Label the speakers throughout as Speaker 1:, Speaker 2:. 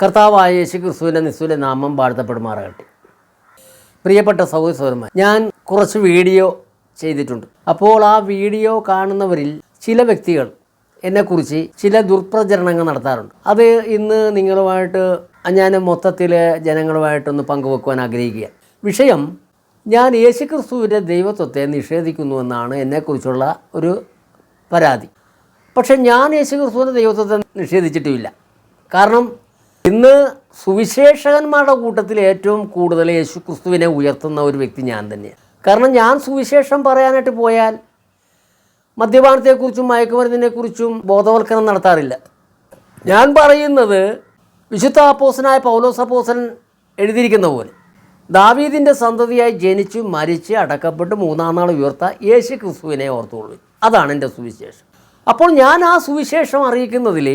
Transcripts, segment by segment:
Speaker 1: കർത്താവായ യേശു ക്രിസ്തുവിൻ്റെ നാമം വാഴ്ത്തപ്പെടുമാറാകട്ടെ പ്രിയപ്പെട്ട സൗഹൃദമാർ ഞാൻ കുറച്ച് വീഡിയോ ചെയ്തിട്ടുണ്ട് അപ്പോൾ ആ വീഡിയോ കാണുന്നവരിൽ ചില വ്യക്തികൾ എന്നെക്കുറിച്ച് ചില ദുർപ്രചരണങ്ങൾ നടത്താറുണ്ട് അത് ഇന്ന് നിങ്ങളുമായിട്ട് ഞാൻ മൊത്തത്തിൽ ജനങ്ങളുമായിട്ടൊന്ന് പങ്കുവെക്കുവാൻ ആഗ്രഹിക്കുക വിഷയം ഞാൻ യേശുക്രിസ്തുവിൻ്റെ ദൈവത്വത്തെ നിഷേധിക്കുന്നുവെന്നാണ് എന്നെക്കുറിച്ചുള്ള ഒരു പരാതി പക്ഷേ ഞാൻ യേശുക്രിസ്തുവിൻ്റെ ദൈവത്വത്തെ നിഷേധിച്ചിട്ടുമില്ല കാരണം ഇന്ന് സുവിശേഷകന്മാരുടെ കൂട്ടത്തിൽ ഏറ്റവും കൂടുതൽ യേശു ക്രിസ്തുവിനെ ഉയർത്തുന്ന ഒരു വ്യക്തി ഞാൻ തന്നെയാണ് കാരണം ഞാൻ സുവിശേഷം പറയാനായിട്ട് പോയാൽ മദ്യപാനത്തെക്കുറിച്ചും മയക്കുമരുന്നിനെക്കുറിച്ചും ബോധവൽക്കരണം നടത്താറില്ല ഞാൻ പറയുന്നത് വിശുദ്ധ അപ്പോസനായ പൗലോസ് അപ്പോസൻ എഴുതിയിരിക്കുന്ന പോലെ ദാവീദിൻ്റെ സന്തതിയായി ജനിച്ച് മരിച്ച് അടക്കപ്പെട്ട് മൂന്നാം നാൾ ഉയർത്ത യേശു ക്രിസ്തുവിനെ ഓർത്തുകൊള്ളു അതാണ് എൻ്റെ സുവിശേഷം അപ്പോൾ ഞാൻ ആ സുവിശേഷം അറിയിക്കുന്നതിൽ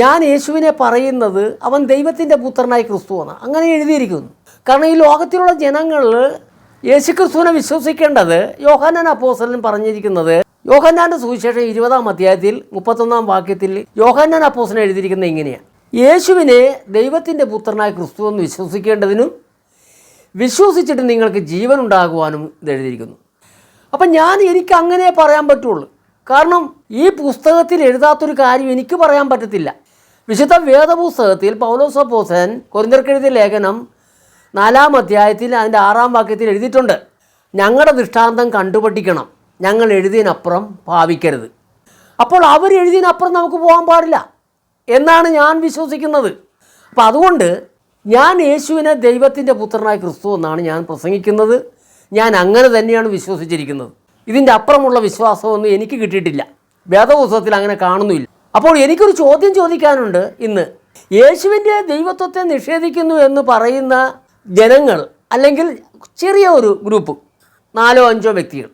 Speaker 1: ഞാൻ യേശുവിനെ പറയുന്നത് അവൻ ദൈവത്തിൻ്റെ പുത്രനായി ക്രിസ്തു അങ്ങനെ എഴുതിയിരിക്കുന്നു കാരണം ഈ ലോകത്തിലുള്ള ജനങ്ങൾ ക്രിസ്തുവിനെ വിശ്വസിക്കേണ്ടത് യോഹാനാൻ അപ്പോസലിൻ പറഞ്ഞിരിക്കുന്നത് യോഹന്നാൻ്റെ സുവിശേഷം ഇരുപതാം അധ്യായത്തിൽ മുപ്പത്തൊന്നാം വാക്യത്തിൽ യോഹന്നാൻ അപ്പോസലിന് എഴുതിയിരിക്കുന്നത് ഇങ്ങനെയാണ് യേശുവിനെ ദൈവത്തിൻ്റെ പുത്രനായ ക്രിസ്തു എന്ന് വിശ്വസിക്കേണ്ടതിനും വിശ്വസിച്ചിട്ട് നിങ്ങൾക്ക് ജീവൻ ഉണ്ടാകുവാനും എഴുതിയിരിക്കുന്നു അപ്പം ഞാൻ എനിക്ക് അങ്ങനെ പറയാൻ പറ്റുള്ളൂ കാരണം ഈ പുസ്തകത്തിൽ എഴുതാത്തൊരു കാര്യം എനിക്ക് പറയാൻ പറ്റത്തില്ല വിശുദ്ധ വേദപുസ്തകത്തിൽ പൗലോസപ്പോസൻ കൊരിന്തർക്കെഴുതിയ ലേഖനം നാലാം അധ്യായത്തിൽ അതിൻ്റെ ആറാം വാക്യത്തിൽ എഴുതിയിട്ടുണ്ട് ഞങ്ങളുടെ ദൃഷ്ടാന്തം കണ്ടുപഠിക്കണം ഞങ്ങൾ എഴുതിയതിനപ്പുറം ഭാവിക്കരുത് അപ്പോൾ അവർ എഴുതിയതിനപ്പുറം നമുക്ക് പോകാൻ പാടില്ല എന്നാണ് ഞാൻ വിശ്വസിക്കുന്നത് അപ്പം അതുകൊണ്ട് ഞാൻ യേശുവിനെ ദൈവത്തിൻ്റെ പുത്രനായ ക്രിസ്തു എന്നാണ് ഞാൻ പ്രസംഗിക്കുന്നത് ഞാൻ അങ്ങനെ തന്നെയാണ് വിശ്വസിച്ചിരിക്കുന്നത് ഇതിൻ്റെ അപ്പുറമുള്ള വിശ്വാസമൊന്നും എനിക്ക് കിട്ടിയിട്ടില്ല വേദപുസ്തകത്തിൽ അങ്ങനെ കാണുന്നില്ല അപ്പോൾ എനിക്കൊരു ചോദ്യം ചോദിക്കാനുണ്ട് ഇന്ന് യേശുവിൻ്റെ ദൈവത്വത്തെ നിഷേധിക്കുന്നു എന്ന് പറയുന്ന ജനങ്ങൾ അല്ലെങ്കിൽ ചെറിയ ഒരു ഗ്രൂപ്പ് നാലോ അഞ്ചോ വ്യക്തികൾ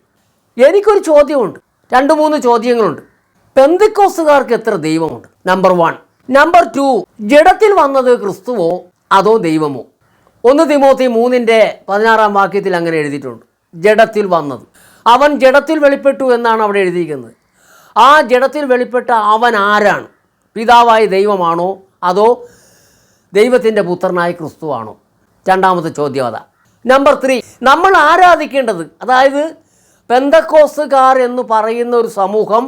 Speaker 1: എനിക്കൊരു ചോദ്യമുണ്ട് രണ്ട് മൂന്ന് ചോദ്യങ്ങളുണ്ട് പെന്തിക്കോസുകാർക്ക് എത്ര ദൈവമുണ്ട് നമ്പർ വൺ നമ്പർ ടു ജഡത്തിൽ വന്നത് ക്രിസ്തുവോ അതോ ദൈവമോ ഒന്ന് തിമോത്തി മൂന്നിൻ്റെ പതിനാറാം വാക്യത്തിൽ അങ്ങനെ എഴുതിയിട്ടുണ്ട് ജഡത്തിൽ വന്നത് അവൻ ജഡത്തിൽ വെളിപ്പെട്ടു എന്നാണ് അവിടെ എഴുതിയിരിക്കുന്നത് ആ ജഡത്തിൽ വെളിപ്പെട്ട അവൻ ആരാണ് പിതാവായ ദൈവമാണോ അതോ ദൈവത്തിൻ്റെ പുത്രനായ ക്രിസ്തുവാണോ രണ്ടാമത്തെ ചോദ്യം അതാ നമ്പർ ത്രീ നമ്മൾ ആരാധിക്കേണ്ടത് അതായത് പെന്തക്കോസുകാർ എന്ന് പറയുന്ന ഒരു സമൂഹം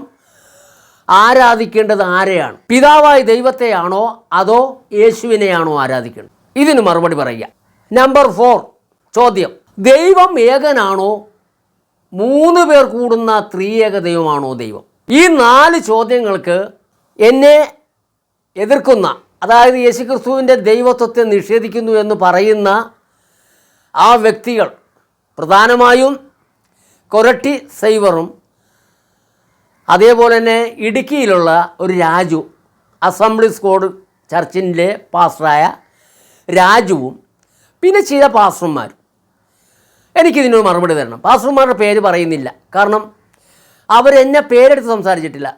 Speaker 1: ആരാധിക്കേണ്ടത് ആരെയാണ് പിതാവായ ദൈവത്തെയാണോ അതോ യേശുവിനെയാണോ ആരാധിക്കേണ്ടത് ഇതിന് മറുപടി പറയുക നമ്പർ ഫോർ ചോദ്യം ദൈവം ഏകനാണോ മൂന്ന് പേർ കൂടുന്ന ത്രിയേക ദൈവമാണോ ദൈവം ഈ നാല് ചോദ്യങ്ങൾക്ക് എന്നെ എതിർക്കുന്ന അതായത് യേശുക്രിസ്തുവിൻ്റെ ദൈവത്വത്തെ നിഷേധിക്കുന്നു എന്ന് പറയുന്ന ആ വ്യക്തികൾ പ്രധാനമായും കൊരട്ടി സൈവറും അതേപോലെ തന്നെ ഇടുക്കിയിലുള്ള ഒരു രാജു അസംബ്ലി സ്കോഡ് ചർച്ചിൻ്റെ പാസ്റ്ററായ രാജുവും പിന്നെ ചില പാസ്റ്റർമാരും എനിക്കിതിനൊരു മറുപടി തരണം പാസ്റ്റർമാരുടെ പേര് പറയുന്നില്ല കാരണം അവരെന്നെ പേരെടുത്ത് സംസാരിച്ചിട്ടില്ല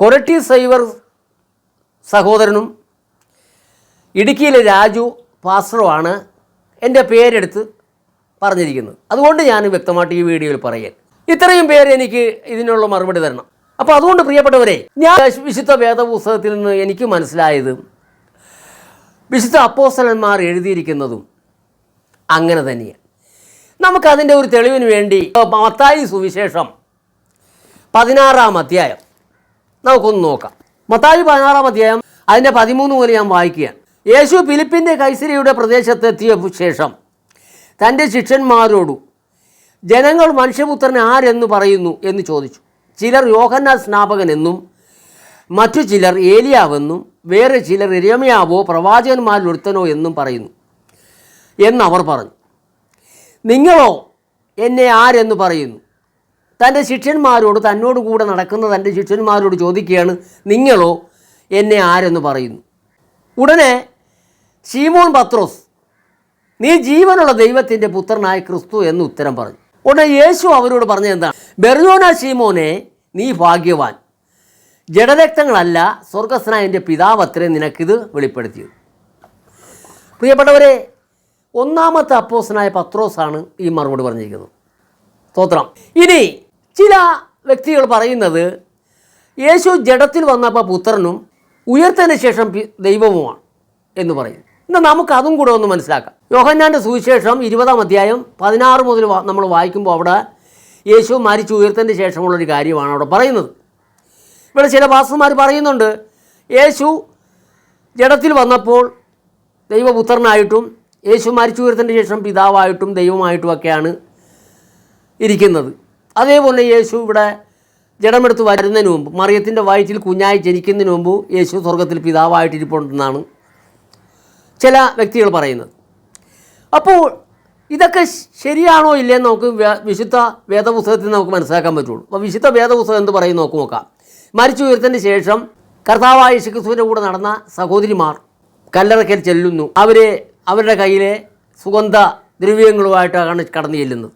Speaker 1: കൊരട്ടി സൈവർ സഹോദരനും ഇടുക്കിയിലെ രാജു പാസ്റ്ററുമാണ് എൻ്റെ പേരെടുത്ത് പറഞ്ഞിരിക്കുന്നത് അതുകൊണ്ട് ഞാൻ വ്യക്തമായിട്ട് ഈ വീഡിയോയിൽ പറയാൻ ഇത്രയും പേര് എനിക്ക് ഇതിനുള്ള മറുപടി തരണം അപ്പോൾ അതുകൊണ്ട് പ്രിയപ്പെട്ടവരെ ഞാൻ വിശുദ്ധ വേദപുസ്തകത്തിൽ നിന്ന് എനിക്ക് മനസ്സിലായത് വിശുദ്ധ അപ്പോസ്തലന്മാർ എഴുതിയിരിക്കുന്നതും അങ്ങനെ തന്നെയാണ് നമുക്കതിൻ്റെ ഒരു തെളിവിന് വേണ്ടി മത്തായി സുവിശേഷം പതിനാറാം അധ്യായം നമുക്കൊന്ന് നോക്കാം മത്തായി പതിനാറാം അധ്യായം അതിൻ്റെ പതിമൂന്ന് മുതൽ ഞാൻ വായിക്കുകയാണ് യേശു ഫിലിപ്പിൻ്റെ കൈസരിയുടെ എത്തിയ ശേഷം തൻ്റെ ശിഷ്യന്മാരോടു ജനങ്ങൾ മനുഷ്യപുത്രൻ ആരെന്ന് പറയുന്നു എന്ന് ചോദിച്ചു ചിലർ യോഹന്ന സ്നാപകൻ എന്നും മറ്റു ചിലർ ഏലിയാവെന്നും വേറെ ചിലർ രമ്യാവോ പ്രവാചകന്മാരിൽ ഒരുത്തനോ എന്നും പറയുന്നു എന്നവർ പറഞ്ഞു നിങ്ങളോ എന്നെ ആരെന്ന് പറയുന്നു തൻ്റെ ശിഷ്യന്മാരോട് തന്നോട് കൂടെ നടക്കുന്ന തൻ്റെ ശിഷ്യന്മാരോട് ചോദിക്കുകയാണ് നിങ്ങളോ എന്നെ ആരെന്ന് പറയുന്നു ഉടനെ ഷീമോൻ പത്രോസ് നീ ജീവനുള്ള ദൈവത്തിൻ്റെ പുത്രനായ ക്രിസ്തു എന്ന് ഉത്തരം പറഞ്ഞു ഉടനെ യേശു അവരോട് പറഞ്ഞത് എന്താണ് ബെർജോന ഷീമോനെ നീ ഭാഗ്യവാൻ ജഡരക്തങ്ങളല്ല സ്വർഗസ്നായ എൻ്റെ പിതാവത്രേ നിനക്കിത് വെളിപ്പെടുത്തിയത് പ്രിയപ്പെട്ടവരെ ഒന്നാമത്തെ അപ്പോസനായ പത്രോസാണ് ഈ മറുപടി പറഞ്ഞിരിക്കുന്നത് സ്തോത്രം ഇനി ചില വ്യക്തികൾ പറയുന്നത് യേശു ജഡത്തിൽ വന്നപ്പോൾ പുത്രനും ഉയർത്തതിന് ശേഷം ദൈവവുമാണ് എന്ന് പറയും എന്നാൽ നമുക്ക് അതും കൂടെ ഒന്ന് മനസ്സിലാക്കാം യോഹന്നാൻ്റെ സുവിശേഷം ഇരുപതാം അധ്യായം പതിനാറ് മുതൽ നമ്മൾ വായിക്കുമ്പോൾ അവിടെ യേശു മരിച്ചു ഉയർത്തതിന് ശേഷമുള്ളൊരു കാര്യമാണ് അവിടെ പറയുന്നത് ഇവിടെ ചില വാസന്മാർ പറയുന്നുണ്ട് യേശു ജഡത്തിൽ വന്നപ്പോൾ ദൈവപുത്രനായിട്ടും യേശു മരിച്ചു ഉയർത്തതിന് ശേഷം പിതാവായിട്ടും ദൈവമായിട്ടും ഒക്കെയാണ് ഇരിക്കുന്നത് അതേപോലെ യേശു ഇവിടെ ജഡമെടുത്ത് വരുന്നതിന് മുമ്പ് മറിയത്തിൻ്റെ വയറ്റിൽ കുഞ്ഞായി ജനിക്കുന്നതിന് മുമ്പ് യേശു സ്വർഗത്തിൽ പിതാവായിട്ട് ചില വ്യക്തികൾ പറയുന്നത് അപ്പോൾ ഇതൊക്കെ ശരിയാണോ എന്ന് നമുക്ക് വിശുദ്ധ വേദപുസ്തകത്തിൽ നമുക്ക് മനസ്സിലാക്കാൻ പറ്റുള്ളൂ അപ്പോൾ വിശുദ്ധ വേദപുസ്തകം എന്ത് പറയും നോക്ക് നോക്കാം മരിച്ചു ഉയർത്തിന് ശേഷം കർത്താവായ യേശുക്രിസ്തുവിൻ്റെ കൂടെ നടന്ന സഹോദരിമാർ കല്ലറക്കൽ ചെല്ലുന്നു അവരെ അവരുടെ കയ്യിലെ സുഗന്ധ ദ്രവ്യങ്ങളുമായിട്ടാണ് കടന്നു ചെല്ലുന്നത്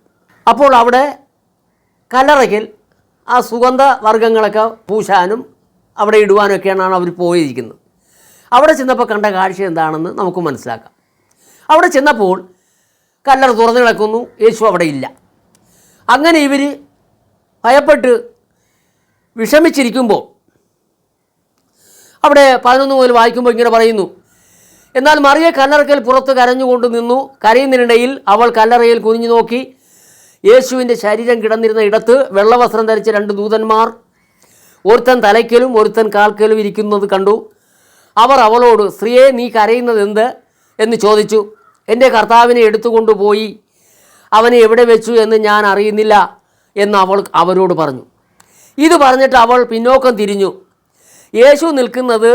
Speaker 1: അപ്പോൾ അവിടെ കലറയിൽ ആ സുഗന്ധ വർഗ്ഗങ്ങളൊക്കെ പൂശാനും അവിടെ ഇടുവാനൊക്കെയാണ് അവർ പോയിരിക്കുന്നത് അവിടെ ചെന്നപ്പോൾ കണ്ട കാഴ്ച എന്താണെന്ന് നമുക്ക് മനസ്സിലാക്കാം അവിടെ ചെന്നപ്പോൾ കല്ലർ തുറന്നു കിടക്കുന്നു യേശു അവിടെ ഇല്ല അങ്ങനെ ഇവർ ഭയപ്പെട്ട് വിഷമിച്ചിരിക്കുമ്പോൾ അവിടെ പതിനൊന്ന് മുതൽ വായിക്കുമ്പോൾ ഇങ്ങനെ പറയുന്നു എന്നാൽ മറിയ കല്ലറക്കൽ പുറത്ത് കരഞ്ഞുകൊണ്ട് നിന്നു കരയുന്നതിനിടയിൽ അവൾ കല്ലറയിൽ കുനിഞ്ഞു നോക്കി യേശുവിൻ്റെ ശരീരം കിടന്നിരുന്ന ഇടത്ത് വെള്ളവസ്ത്രം ധരിച്ച രണ്ട് ദൂതന്മാർ ഒരുത്തൻ തലയ്ക്കലും ഒരുത്തൻ കാൽക്കലും ഇരിക്കുന്നത് കണ്ടു അവർ അവളോട് സ്ത്രീയെ നീ കരയുന്നത് എന്ത് എന്ന് ചോദിച്ചു എൻ്റെ കർത്താവിനെ എടുത്തുകൊണ്ടുപോയി അവനെ എവിടെ വെച്ചു എന്ന് ഞാൻ അറിയുന്നില്ല എന്ന് അവൾ അവരോട് പറഞ്ഞു ഇത് പറഞ്ഞിട്ട് അവൾ പിന്നോക്കം തിരിഞ്ഞു യേശു നിൽക്കുന്നത്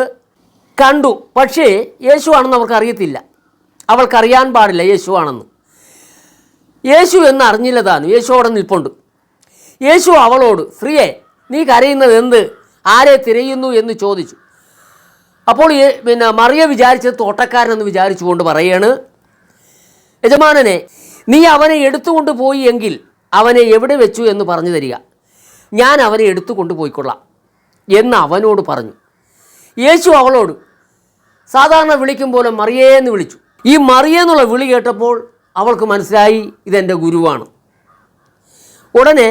Speaker 1: കണ്ടു പക്ഷേ യേശു ആണെന്ന് അവർക്ക് അറിയത്തില്ല അവൾക്കറിയാൻ പാടില്ല യേശു ആണെന്ന് യേശു എന്ന് അറിഞ്ഞില്ലതാനും യേശു അവിടെ നിൽപ്പുണ്ട് യേശു അവളോട് സ്ത്രീയെ നീ കരയുന്നത് എന്ത് ആരെ തിരയുന്നു എന്ന് ചോദിച്ചു അപ്പോൾ പിന്നെ മറിയ വിചാരിച്ചത് തോട്ടക്കാരനെന്ന് വിചാരിച്ചുകൊണ്ട് പറയാണ് യജമാനനെ നീ അവനെ എടുത്തുകൊണ്ട് പോയി എങ്കിൽ അവനെ എവിടെ വെച്ചു എന്ന് പറഞ്ഞു തരിക ഞാൻ അവനെ എടുത്തുകൊണ്ട് പോയിക്കൊള്ളാം എന്ന് അവനോട് പറഞ്ഞു യേശു അവളോട് സാധാരണ വിളിക്കും പോലെ മറിയേ എന്ന് വിളിച്ചു ഈ മറിയ എന്നുള്ള വിളി കേട്ടപ്പോൾ അവൾക്ക് മനസ്സിലായി ഇതെൻ്റെ ഗുരുവാണ് ഉടനെ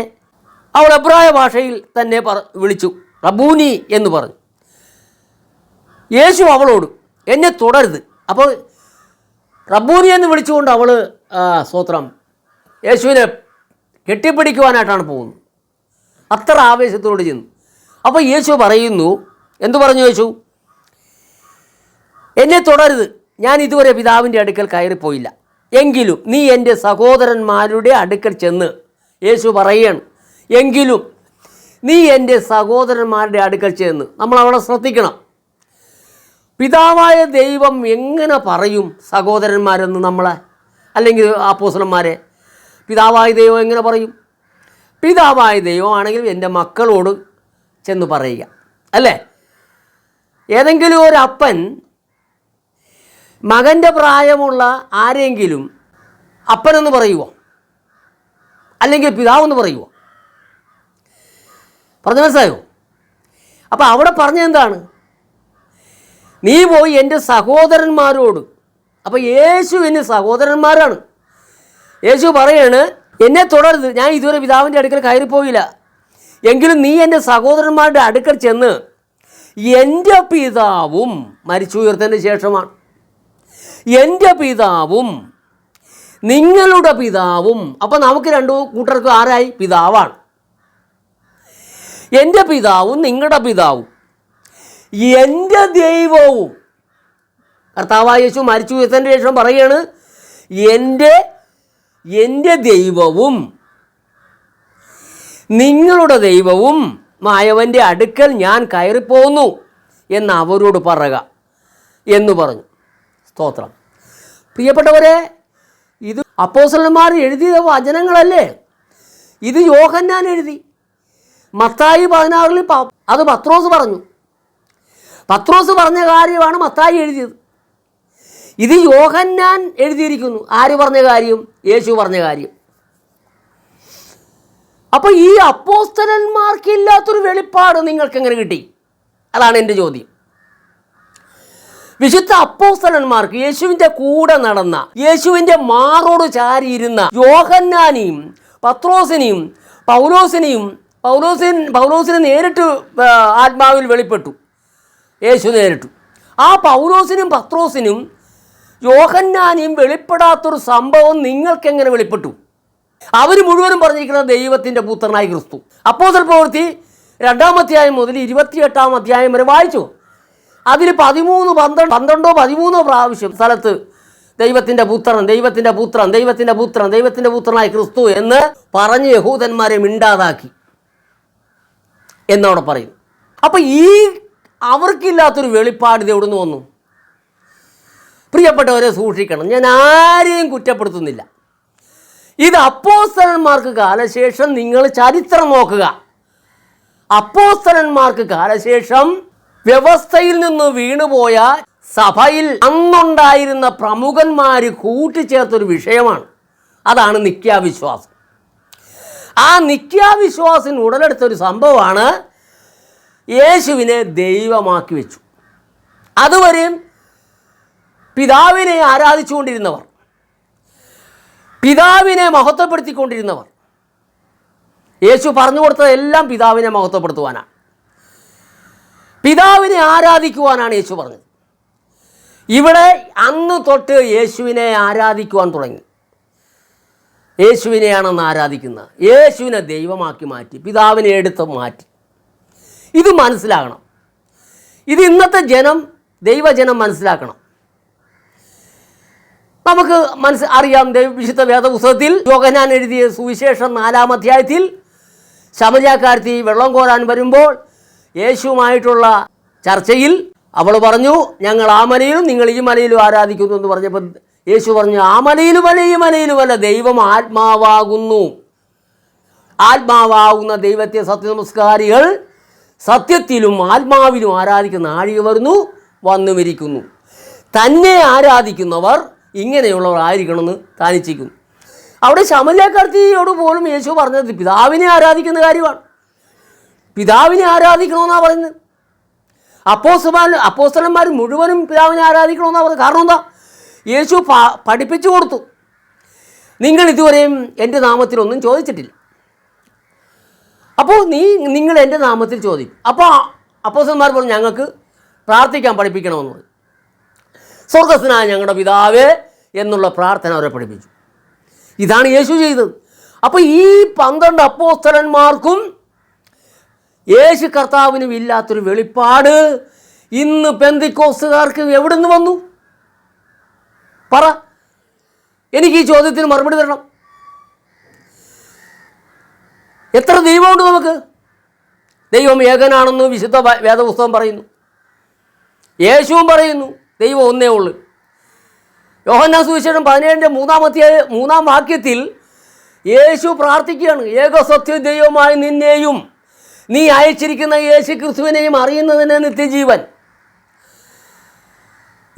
Speaker 1: അവൾ അഭിപ്രായ ഭാഷയിൽ തന്നെ പറ വിളിച്ചു റബൂനി എന്ന് പറഞ്ഞു യേശു അവളോട് എന്നെ തുടരുത് അപ്പോൾ റബൂനി എന്ന് വിളിച്ചുകൊണ്ട് അവൾ സ്വത്രം യേശുവിനെ കെട്ടിപ്പിടിക്കുവാനായിട്ടാണ് പോകുന്നത് അത്ര ആവേശത്തോട് ചെന്നു അപ്പോൾ യേശു പറയുന്നു എന്തു പറഞ്ഞു യേശു എന്നെ തുടരുത് ഞാൻ ഇതുവരെ പിതാവിൻ്റെ അടുക്കൽ കയറിപ്പോയില്ല എങ്കിലും നീ എൻ്റെ സഹോദരന്മാരുടെ അടുക്കൽ ചെന്ന് യേശു പറയണം എങ്കിലും നീ എൻ്റെ സഹോദരന്മാരുടെ അടുക്കൽ ചെന്ന് നമ്മൾ അവിടെ ശ്രദ്ധിക്കണം പിതാവായ ദൈവം എങ്ങനെ പറയും സഹോദരന്മാരെന്ന് നമ്മളെ അല്ലെങ്കിൽ ആപ്പോസലന്മാരെ പിതാവായ ദൈവം എങ്ങനെ പറയും പിതാവായ ദൈവമാണെങ്കിൽ എൻ്റെ മക്കളോട് ചെന്ന് പറയുക അല്ലേ ഏതെങ്കിലും ഒരു അപ്പൻ മകൻ്റെ പ്രായമുള്ള ആരെങ്കിലും അപ്പനെന്ന് പറയുമോ അല്ലെങ്കിൽ പിതാവെന്ന് പറയുമോ പറഞ്ഞ മനസ്സിലായോ അപ്പോൾ അവിടെ പറഞ്ഞെന്താണ് നീ പോയി എൻ്റെ സഹോദരന്മാരോട് അപ്പോൾ യേശു എൻ്റെ സഹോദരന്മാരാണ് യേശു പറയാണ് എന്നെ തുടരുത് ഞാൻ ഇതുവരെ പിതാവിൻ്റെ അടുക്കൽ കയറിപ്പോയില്ല എങ്കിലും നീ എൻ്റെ സഹോദരന്മാരുടെ അടുക്കൽ ചെന്ന് എൻ്റെ പിതാവും മരിച്ചു മരിച്ചുയർത്തതിന് ശേഷമാണ് എൻ്റെ പിതാവും നിങ്ങളുടെ പിതാവും അപ്പോൾ നമുക്ക് രണ്ടു കൂട്ടർക്ക് ആരായി പിതാവാണ് എൻ്റെ പിതാവും നിങ്ങളുടെ പിതാവും എൻ്റെ ദൈവവും കർത്താവായ യേശു മരിച്ചു യുദ്ധത്തിൻ്റെ ശേഷം പറയാണ് എൻ്റെ എൻ്റെ ദൈവവും നിങ്ങളുടെ ദൈവവും മായവൻ്റെ അടുക്കൽ ഞാൻ കയറിപ്പോന്നു എന്ന് അവരോട് പറയുക എന്ന് പറഞ്ഞു സ്തോത്രം പ്രിയപ്പെട്ടവരെ ഇത് അപ്പോസലന്മാർ എഴുതിയ വചനങ്ങളല്ലേ ഇത് യോഹന്നാൻ എഴുതി മത്തായി പതിനാറിൽ അത് പത്രോസ് പറഞ്ഞു പത്രോസ് പറഞ്ഞ കാര്യമാണ് മത്തായി എഴുതിയത് ഇത് യോഹന്നാൻ എഴുതിയിരിക്കുന്നു ആര് പറഞ്ഞ കാര്യം യേശു പറഞ്ഞ കാര്യം അപ്പോൾ ഈ അപ്പോസ്തലന്മാർക്കില്ലാത്തൊരു വെളിപ്പാട് നിങ്ങൾക്ക് എങ്ങനെ കിട്ടി അതാണ് എൻ്റെ ചോദ്യം വിശുദ്ധ അപ്പോസ്തലന്മാർക്ക് യേശുവിന്റെ കൂടെ നടന്ന യേശുവിന്റെ മാറോട് ചാരിയിരുന്ന യോഹന്നാനെയും പത്രോസിനെയും പൗലോസിനെയും പൗലോസിൻ പൗലോസിനെ നേരിട്ട് ആത്മാവിൽ വെളിപ്പെട്ടു യേശു നേരിട്ടു ആ പൗലോസിനും പത്രോസിനും യോഹന്നാനെയും വെളിപ്പെടാത്തൊരു സംഭവം നിങ്ങൾക്കെങ്ങനെ വെളിപ്പെട്ടു അവർ മുഴുവനും പറഞ്ഞിരിക്കുന്നത് ദൈവത്തിൻ്റെ പുത്രനായ ക്രിസ്തു അപ്പോസൽ പ്രവൃത്തി രണ്ടാം അധ്യായം മുതൽ ഇരുപത്തിയെട്ടാം അധ്യായം വരെ വായിച്ചു അതിൽ പതിമൂന്ന് പന്ത്രണ്ട് പന്ത്രണ്ടോ പതിമൂന്നോ പ്രാവശ്യം സ്ഥലത്ത് ദൈവത്തിൻ്റെ പുത്രൻ ദൈവത്തിൻ്റെ പുത്രൻ ദൈവത്തിൻ്റെ പുത്രൻ ദൈവത്തിൻ്റെ പുത്രനായ ക്രിസ്തു എന്ന് പറഞ്ഞ് യഹൂദന്മാരെ മിണ്ടാതാക്കി എന്നവിടെ പറയും അപ്പോൾ ഈ അവർക്കില്ലാത്തൊരു വെളിപ്പാട് ഇത് നിന്ന് വന്നു പ്രിയപ്പെട്ടവരെ സൂക്ഷിക്കണം ഞാൻ ആരെയും കുറ്റപ്പെടുത്തുന്നില്ല ഇത് അപ്പോസ്തലന്മാർക്ക് കാലശേഷം നിങ്ങൾ ചരിത്രം നോക്കുക അപ്പോസ്തലന്മാർക്ക് കാലശേഷം വ്യവസ്ഥയിൽ നിന്ന് വീണുപോയ സഭയിൽ അന്നുണ്ടായിരുന്ന പ്രമുഖന്മാർ കൂട്ടിച്ചേർത്തൊരു വിഷയമാണ് അതാണ് നിത്യാവിശ്വാസം ആ നിത്യാവിശ്വാസിന് ഉടലെടുത്ത ഒരു സംഭവമാണ് യേശുവിനെ ദൈവമാക്കി വെച്ചു അതുവരെയും പിതാവിനെ ആരാധിച്ചുകൊണ്ടിരുന്നവർ പിതാവിനെ മഹത്വപ്പെടുത്തിക്കൊണ്ടിരുന്നവർ യേശു പറഞ്ഞു കൊടുത്തതെല്ലാം പിതാവിനെ മഹത്വപ്പെടുത്തുവാനാണ് പിതാവിനെ ആരാധിക്കുവാനാണ് യേശു പറഞ്ഞത് ഇവിടെ അന്ന് തൊട്ട് യേശുവിനെ ആരാധിക്കുവാൻ തുടങ്ങി യേശുവിനെയാണെന്ന് ആരാധിക്കുന്ന യേശുവിനെ ദൈവമാക്കി മാറ്റി പിതാവിനെ എടുത്ത് മാറ്റി ഇത് മനസ്സിലാകണം ഇത് ഇന്നത്തെ ജനം ദൈവജനം മനസ്സിലാക്കണം നമുക്ക് മനസ്സ് അറിയാം ദൈവവിശുദ്ധ വേദപുസ്തകത്തിൽ യോഗനാൻ എഴുതിയ സുവിശേഷം നാലാം അധ്യായത്തിൽ ശമജാക്കാരത്തി വെള്ളം കോരാൻ വരുമ്പോൾ യേശുവുമായിട്ടുള്ള ചർച്ചയിൽ അവൾ പറഞ്ഞു ഞങ്ങൾ ആ മലയിലും നിങ്ങൾ ഈ മലയിലും ആരാധിക്കുന്നു എന്ന് പറഞ്ഞപ്പോൾ യേശു പറഞ്ഞു ആ അല്ല ഈ അല്ല ദൈവം ആത്മാവാകുന്നു ആത്മാവാകുന്ന ദൈവത്തെ സത്യനമസ്കാരികൾ സത്യത്തിലും ആത്മാവിലും ആരാധിക്കുന്ന ആഴിക വരുന്നു വന്നുമിരിക്കുന്നു തന്നെ ആരാധിക്കുന്നവർ ഇങ്ങനെയുള്ളവർ എന്ന് താനിച്ചിരിക്കുന്നു അവിടെ ശമലക്കാർത്തിയോട് പോലും യേശു പറഞ്ഞത് പിതാവിനെ ആരാധിക്കുന്ന കാര്യമാണ് പിതാവിനെ ആരാധിക്കണമെന്നാണ് പറയുന്നത് അപ്പോസ്തമാൻ അപ്പോസ്തലന്മാർ മുഴുവനും പിതാവിനെ ആരാധിക്കണമെന്നാണ് പറയുന്നത് കാരണം എന്താ യേശു പഠിപ്പിച്ചു കൊടുത്തു നിങ്ങൾ ഇതുവരെയും എൻ്റെ നാമത്തിലൊന്നും ചോദിച്ചിട്ടില്ല അപ്പോൾ നീ നിങ്ങൾ എൻ്റെ നാമത്തിൽ ചോദിക്കും അപ്പോൾ അപ്പോസന്മാർ പറഞ്ഞു ഞങ്ങൾക്ക് പ്രാർത്ഥിക്കാൻ പഠിപ്പിക്കണമെന്ന് പറഞ്ഞു സ്വർഗസ്നായ ഞങ്ങളുടെ പിതാവേ എന്നുള്ള പ്രാർത്ഥന അവരെ പഠിപ്പിച്ചു ഇതാണ് യേശു ചെയ്തത് അപ്പോൾ ഈ പന്ത്രണ്ട് അപ്പോസ്തലന്മാർക്കും യേശു കർത്താവിനും ഇല്ലാത്തൊരു വെളിപ്പാട് ഇന്ന് പെന്തിക്കോസുകാർക്ക് എവിടെ നിന്ന് വന്നു പറ എനിക്ക് ഈ ചോദ്യത്തിന് മറുപടി തരണം എത്ര ദൈവമുണ്ട് നമുക്ക് ദൈവം ഏകനാണെന്ന് വിശുദ്ധ വേദപുസ്തകം പറയുന്നു യേശുവും പറയുന്നു ദൈവം ഒന്നേ ഉള്ളു യോഹന്നാ സുവിശേഷം പതിനേഴിൻ്റെ മൂന്നാമത്തെ മൂന്നാം വാക്യത്തിൽ യേശു പ്രാർത്ഥിക്കുകയാണ് ഏക സത്യ ദൈവമായി നിന്നെയും നീ അയച്ചിരിക്കുന്ന യേശു ക്രിസ്തുവിനെയും അറിയുന്നതിന് നിത്യജീവൻ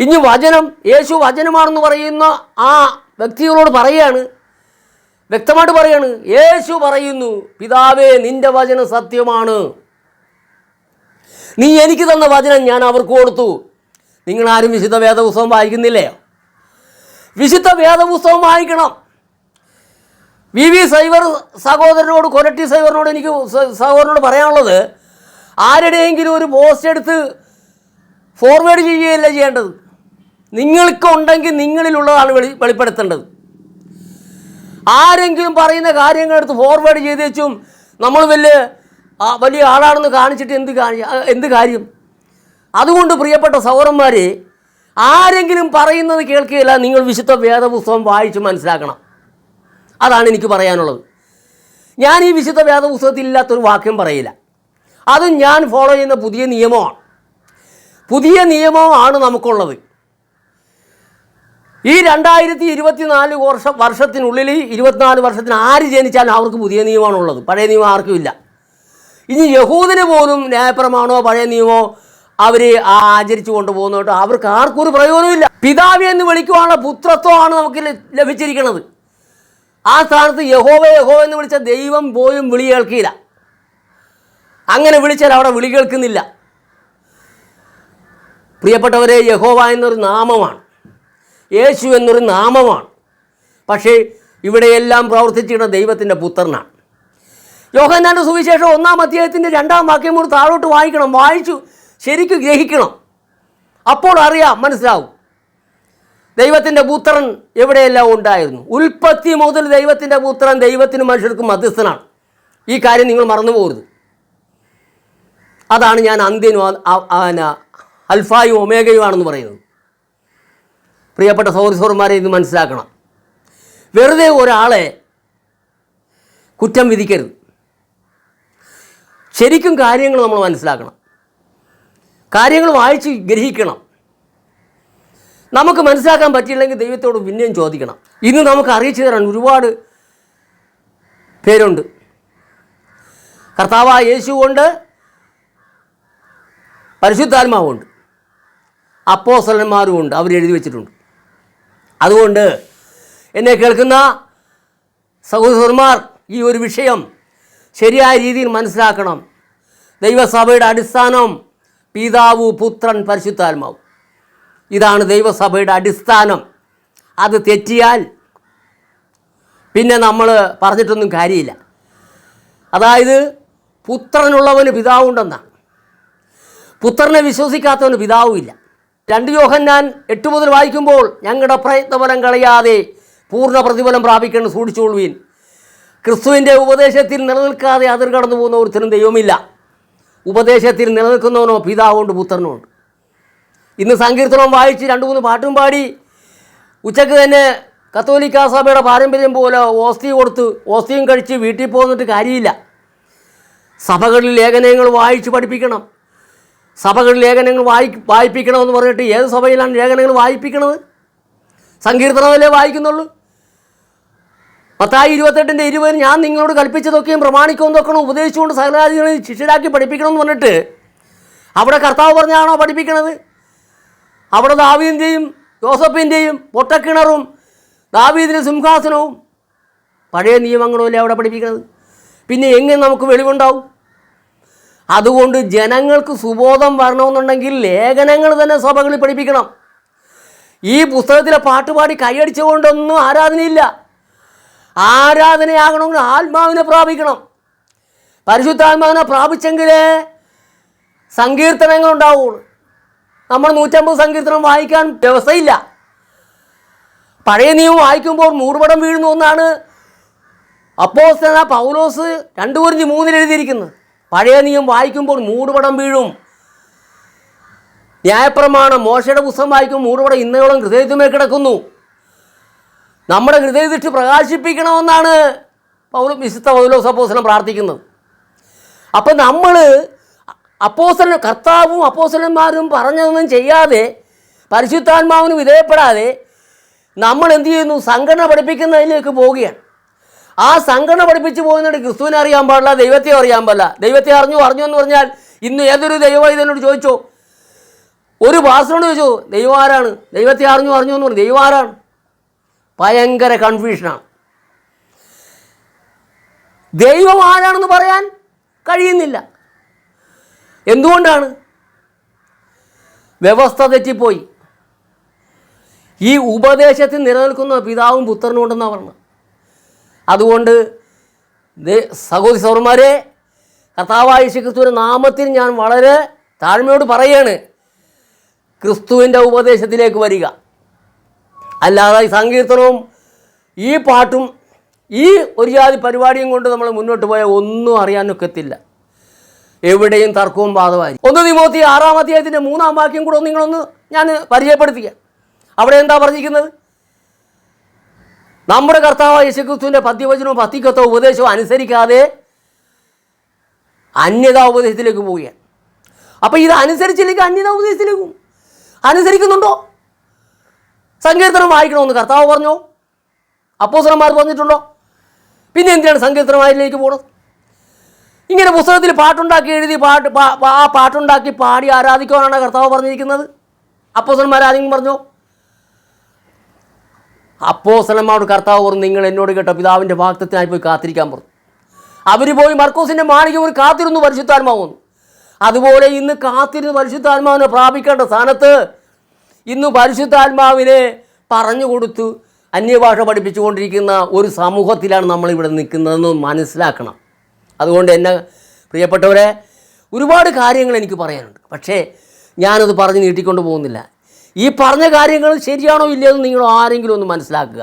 Speaker 1: ഇനി വചനം യേശു വചനമാണെന്ന് പറയുന്ന ആ വ്യക്തികളോട് പറയാണ് വ്യക്തമായിട്ട് പറയാണ് യേശു പറയുന്നു പിതാവേ നിന്റെ വചനം സത്യമാണ് നീ എനിക്ക് തന്ന വചനം ഞാൻ അവർക്ക് കൊടുത്തു നിങ്ങളാരും വിശുദ്ധ വേദപുസ്തകം വായിക്കുന്നില്ലേ വിശുദ്ധ വേദപുസ്തകം വായിക്കണം വി വി സൈബർ സഹോദരനോട് കൊരട്ടി സൈബറിനോട് എനിക്ക് സഹോദരനോട് പറയാനുള്ളത് ആരുടെയെങ്കിലും ഒരു പോസ്റ്റ് എടുത്ത് ഫോർവേഡ് ചെയ്യുകയല്ല ചെയ്യേണ്ടത് നിങ്ങൾക്ക് ഉണ്ടെങ്കിൽ നിങ്ങളിലുള്ളതാണ് വെളി വെളിപ്പെടുത്തേണ്ടത് ആരെങ്കിലും പറയുന്ന കാര്യങ്ങളെടുത്ത് ഫോർവേഡ് ചെയ്ത് വെച്ചും നമ്മൾ വലിയ വലിയ ആളാണെന്ന് കാണിച്ചിട്ട് എന്ത് കാണി എന്ത് കാര്യം അതുകൊണ്ട് പ്രിയപ്പെട്ട സൗരന്മാരെ ആരെങ്കിലും പറയുന്നത് കേൾക്കുകയില്ല നിങ്ങൾ വിശുദ്ധ വേദപുസ്തകം വായിച്ച് മനസ്സിലാക്കണം അതാണ് എനിക്ക് പറയാനുള്ളത് ഞാൻ ഈ വിശുദ്ധ വേദപുസ്തകത്തിൽ ഇല്ലാത്തൊരു വാക്യം പറയില്ല അത് ഞാൻ ഫോളോ ചെയ്യുന്ന പുതിയ നിയമമാണ് പുതിയ നിയമമാണ് നമുക്കുള്ളത് ഈ രണ്ടായിരത്തി ഇരുപത്തിനാല് വർഷ വർഷത്തിനുള്ളിൽ ഇരുപത്തിനാല് വർഷത്തിന് ആര് ജനിച്ചാലും അവർക്ക് പുതിയ നിയമമാണുള്ളത് പഴയ നിയമം ഇല്ല ഇനി യഹൂദിന് പോലും ന്യായപരമാണോ പഴയ നിയമോ അവർ ആചരിച്ചു കൊണ്ടുപോകുന്നോട്ടോ അവർക്ക് ആർക്കും ഒരു പ്രയോജനമില്ല പിതാവി എന്ന് വിളിക്കുവാനുള്ള പുത്രത്വമാണ് നമുക്ക് ലഭിച്ചിരിക്കുന്നത് ആ സ്ഥാനത്ത് യഹോവ യഹോവ എന്ന് വിളിച്ച ദൈവം പോലും വിളി കേൾക്കില്ല അങ്ങനെ വിളിച്ചാൽ അവിടെ വിളി കേൾക്കുന്നില്ല പ്രിയപ്പെട്ടവരെ യഹോവ എന്നൊരു നാമമാണ് യേശു എന്നൊരു നാമമാണ് പക്ഷേ ഇവിടെയെല്ലാം പ്രവർത്തിച്ചിരുന്ന ദൈവത്തിൻ്റെ പുത്രനാണ് യോഹന്നാൻ്റെ സുവിശേഷം ഒന്നാം അധ്യായത്തിൻ്റെ രണ്ടാം വാക്യം കൂടി താഴോട്ട് വായിക്കണം വായിച്ചു ശരിക്കും ഗ്രഹിക്കണം അപ്പോൾ അറിയാം മനസ്സിലാവും ദൈവത്തിൻ്റെ പുത്രൻ എവിടെയെല്ലാം ഉണ്ടായിരുന്നു ഉൽപ്പത്തി മുതൽ ദൈവത്തിൻ്റെ പുത്രൻ ദൈവത്തിന് മനുഷ്യർക്കും മധ്യസ്ഥനാണ് ഈ കാര്യം നിങ്ങൾ മറന്നു പോകരുത് അതാണ് ഞാൻ അന്ത്യനും അൽഫായും ഒമേഗയുമാണെന്ന് പറയുന്നത് പ്രിയപ്പെട്ട സൗരസൗർമാരെ ഇത് മനസ്സിലാക്കണം വെറുതെ ഒരാളെ കുറ്റം വിധിക്കരുത് ശരിക്കും കാര്യങ്ങൾ നമ്മൾ മനസ്സിലാക്കണം കാര്യങ്ങൾ വായിച്ച് ഗ്രഹിക്കണം നമുക്ക് മനസ്സിലാക്കാൻ പറ്റിയില്ലെങ്കിൽ ദൈവത്തോട് പിന്നെയും ചോദിക്കണം ഇന്ന് നമുക്ക് അറിയിച്ചു തരാൻ ഒരുപാട് പേരുണ്ട് കർത്താവായ യേശു കൊണ്ട് പരിശുദ്ധാത്മാവുണ്ട് അപ്പോസലന്മാരുമുണ്ട് അവർ എഴുതി വെച്ചിട്ടുണ്ട് അതുകൊണ്ട് എന്നെ കേൾക്കുന്ന സഹോദരന്മാർ ഈ ഒരു വിഷയം ശരിയായ രീതിയിൽ മനസ്സിലാക്കണം ദൈവസഭയുടെ അടിസ്ഥാനം പിതാവ് പുത്രൻ പരിശുദ്ധാത്മാവ് ഇതാണ് ദൈവസഭയുടെ അടിസ്ഥാനം അത് തെറ്റിയാൽ പിന്നെ നമ്മൾ പറഞ്ഞിട്ടൊന്നും കാര്യമില്ല അതായത് പുത്രനുള്ളവന് പിതാവുണ്ടെന്നാണ് പുത്രനെ വിശ്വസിക്കാത്തവന് പിതാവുമില്ല രണ്ട് യോഹന്നാൻ എട്ട് മുതൽ വായിക്കുമ്പോൾ ഞങ്ങളുടെ പ്രയത്നഫലം കളയാതെ പൂർണ്ണ പ്രതിഫലം പ്രാപിക്കണം സൂക്ഷിച്ചുകൊള്ളുവീൻ ക്രിസ്തുവിൻ്റെ ഉപദേശത്തിൽ നിലനിൽക്കാതെ അതിർ കടന്നു പോകുന്ന ഒരുത്തരും ദൈവമില്ല ഉപദേശത്തിൽ നിലനിൽക്കുന്നവനോ പിതാവുണ്ട് പുത്രനുമുണ്ട് ഇന്ന് സങ്കീർത്തനം വായിച്ച് രണ്ട് മൂന്ന് പാട്ടും പാടി ഉച്ചയ്ക്ക് തന്നെ കത്തോലിക്കാ സഭയുടെ പാരമ്പര്യം പോലെ ഓസ്തി കൊടുത്ത് ഓസ്തിയും കഴിച്ച് വീട്ടിൽ പോകുന്നിട്ട് കാര്യമില്ല സഭകളിൽ ലേഖനങ്ങൾ വായിച്ച് പഠിപ്പിക്കണം സഭകളിൽ ലേഖനങ്ങൾ വായി വായിപ്പിക്കണമെന്ന് പറഞ്ഞിട്ട് ഏത് സഭയിലാണ് ലേഖനങ്ങൾ വായിപ്പിക്കണത് സങ്കീർത്തനമല്ലേ വായിക്കുന്നുള്ളൂ പത്തായി ഇരുപത്തെട്ടിൻ്റെ ഇരുപത് ഞാൻ നിങ്ങളോട് കൽപ്പിച്ചതൊക്കെയും പ്രമാണിക്കും തൊക്കണം ഉപദേശിച്ചുകൊണ്ട് സകലാധികളെ ശിഷ്യരാക്കി പഠിപ്പിക്കണമെന്ന് പറഞ്ഞിട്ട് അവിടെ കർത്താവ് പറഞ്ഞാണോ പഠിപ്പിക്കണത് അവിടെ ദാവീദിൻ്റെയും ജോസഫിൻ്റെയും പൊട്ടക്കിണറും ദാവീദിൻ്റെ സിംഹാസനവും പഴയ നിയമങ്ങളുമല്ലേ അവിടെ പഠിപ്പിക്കുന്നത് പിന്നെ എങ്ങനെ നമുക്ക് വെളിവുണ്ടാവും അതുകൊണ്ട് ജനങ്ങൾക്ക് സുബോധം വരണമെന്നുണ്ടെങ്കിൽ ലേഖനങ്ങൾ തന്നെ സഭകളിൽ പഠിപ്പിക്കണം ഈ പുസ്തകത്തിലെ പാട്ടുപാടി കൈയടിച്ചുകൊണ്ടൊന്നും ആരാധനയില്ല ആരാധനയാകണമെങ്കിൽ ആത്മാവിനെ പ്രാപിക്കണം പരിശുദ്ധാത്മാവിനെ പ്രാപിച്ചെങ്കിലേ സങ്കീർത്തനങ്ങൾ ഉണ്ടാവുള്ളൂ നമ്മൾ നൂറ്റമ്പത് സങ്കീർത്തനം വായിക്കാൻ വ്യവസ്ഥയില്ല പഴയ നിയമം വായിക്കുമ്പോൾ മൂറുപടം വീഴുന്നു എന്നാണ് അപ്പോസ്തന പൗലോസ് രണ്ടു കുറിഞ്ഞ് മൂന്നിൽ പഴയ നിയമം വായിക്കുമ്പോൾ മൂറുപടം വീഴും ന്യായപ്രമാണം മോശയുടെ പുസ്തകം വായിക്കും മൂറുപടം ഇന്നയോളം ഹൃദയത്തുമേ കിടക്കുന്നു നമ്മുടെ ഹൃദയദൃഷ്ടി പ്രകാശിപ്പിക്കണമെന്നാണ് പൗലോ വിശുദ്ധ പൗലോസ് അപ്പോസ്തനം പ്രാർത്ഥിക്കുന്നത് അപ്പം നമ്മൾ അപ്പോസന കർത്താവും അപ്പോസനന്മാരും പറഞ്ഞതൊന്നും ചെയ്യാതെ പരിശുദ്ധാത്മാവിന് വിധേയപ്പെടാതെ നമ്മൾ എന്ത് ചെയ്യുന്നു സംഘടന പഠിപ്പിക്കുന്നതിലേക്ക് പോവുകയാണ് ആ സംഘടന പഠിപ്പിച്ച് പോകുന്നുണ്ട് ക്രിസ്തുവിനെ അറിയാൻ പാടില്ല ദൈവത്തെ അറിയാൻ പാടില്ല ദൈവത്തെ അറിഞ്ഞു അറിഞ്ഞു എന്ന് പറഞ്ഞാൽ ഇന്ന് ഏതൊരു ദൈവവൈദ്യനോട് ചോദിച്ചോ ഒരു പാസ്റ്ററോട് ചോദിച്ചോ ദൈവം ആരാണ് ദൈവത്തെ അറിഞ്ഞു അറിഞ്ഞു എന്ന് പറഞ്ഞു ദൈവം ആരാണ് ഭയങ്കര കൺഫ്യൂഷനാണ് ദൈവം ആരാണെന്ന് പറയാൻ കഴിയുന്നില്ല എന്തുകൊണ്ടാണ് വ്യവസ്ഥ തെറ്റിപ്പോയി ഈ ഉപദേശത്തിൽ നിലനിൽക്കുന്ന പിതാവും പുത്രനും ഉണ്ടെന്നാണ് പറഞ്ഞത് അതുകൊണ്ട് സഹോദരി സൗർമാരെ കർത്താവായ ക്രിസ്തുവിൻ്റെ നാമത്തിൽ ഞാൻ വളരെ താഴ്മയോട് പറയാണ് ക്രിസ്തുവിൻ്റെ ഉപദേശത്തിലേക്ക് വരിക അല്ലാതെ ഈ സങ്കീർത്തനവും ഈ പാട്ടും ഈ ഒരു ജാതി പരിപാടിയും കൊണ്ട് നമ്മൾ മുന്നോട്ട് പോയാൽ ഒന്നും അറിയാനൊക്കത്തില്ല എവിടെയും തർക്കവും വാദമായി ഒന്ന് നിമോത്തി ആറാം അധ്യായത്തിൻ്റെ മൂന്നാം വാക്യം കൂടെ നിങ്ങളൊന്ന് ഞാൻ പരിചയപ്പെടുത്തിക്കുക അവിടെ എന്താ പറഞ്ഞിരിക്കുന്നത് നമ്മുടെ കർത്താവ് യേശുക്രിസ്തുവിൻ്റെ പദ്യവചനവും പത്തിക്കത്തോ ഉപദേശവും അനുസരിക്കാതെ അന്യതാ ഉപദേശത്തിലേക്ക് പോവുകയാണ് അപ്പോൾ ഇത് അനുസരിച്ചില്ലെങ്കിൽ അന്യതാ ഉപദേശത്തിലേക്കും അനുസരിക്കുന്നുണ്ടോ സങ്കീർത്തനം വായിക്കണമെന്ന് കർത്താവ് പറഞ്ഞോ അപ്പോസരന്മാർ പറഞ്ഞിട്ടുണ്ടോ പിന്നെ എന്തിനാണ് സങ്കീർത്തനമായിലേക്ക് പോകുന്നത് ഇങ്ങനെ പുസ്തകത്തിൽ പാട്ടുണ്ടാക്കി എഴുതി പാട്ട് ആ പാട്ടുണ്ടാക്കി പാടി ആരാധിക്കുവാനാണ് കർത്താവ് പറഞ്ഞിരിക്കുന്നത് അപ്പോസന്മാർ ആരെങ്കിലും പറഞ്ഞു അപ്പോസലന്മാരോട് കർത്താവ് പറഞ്ഞു നിങ്ങൾ എന്നോട് കേട്ടോ പിതാവിൻ്റെ ഭാഗത്തിനായി പോയി കാത്തിരിക്കാൻ പറഞ്ഞു അവർ പോയി മർക്കോസിൻ്റെ മാണിക്ക് പോയി കാത്തിരുന്നു പരിശുദ്ധാത്മാവ് അതുപോലെ ഇന്ന് കാത്തിരുന്ന് പരിശുദ്ധാത്മാവിനെ പ്രാപിക്കേണ്ട സ്ഥാനത്ത് ഇന്ന് പരിശുദ്ധാത്മാവിനെ പറഞ്ഞു കൊടുത്തു അന്യഭാഷ പഠിപ്പിച്ചുകൊണ്ടിരിക്കുന്ന ഒരു സമൂഹത്തിലാണ് നമ്മളിവിടെ നിൽക്കുന്നതെന്ന് മനസ്സിലാക്കണം അതുകൊണ്ട് എന്നെ പ്രിയപ്പെട്ടവരെ ഒരുപാട് കാര്യങ്ങൾ എനിക്ക് പറയാനുണ്ട് പക്ഷേ ഞാനത് പറഞ്ഞ് നീട്ടിക്കൊണ്ട് പോകുന്നില്ല ഈ പറഞ്ഞ കാര്യങ്ങൾ ശരിയാണോ എന്ന് നിങ്ങൾ ആരെങ്കിലും ഒന്ന് മനസ്സിലാക്കുക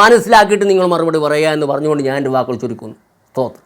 Speaker 1: മനസ്സിലാക്കിയിട്ട് നിങ്ങൾ മറുപടി പറയുക എന്ന് പറഞ്ഞുകൊണ്ട് ഞാൻ എൻ്റെ വാക്കുകൾ ചുരുക്കുന്നു തോന്നുന്നു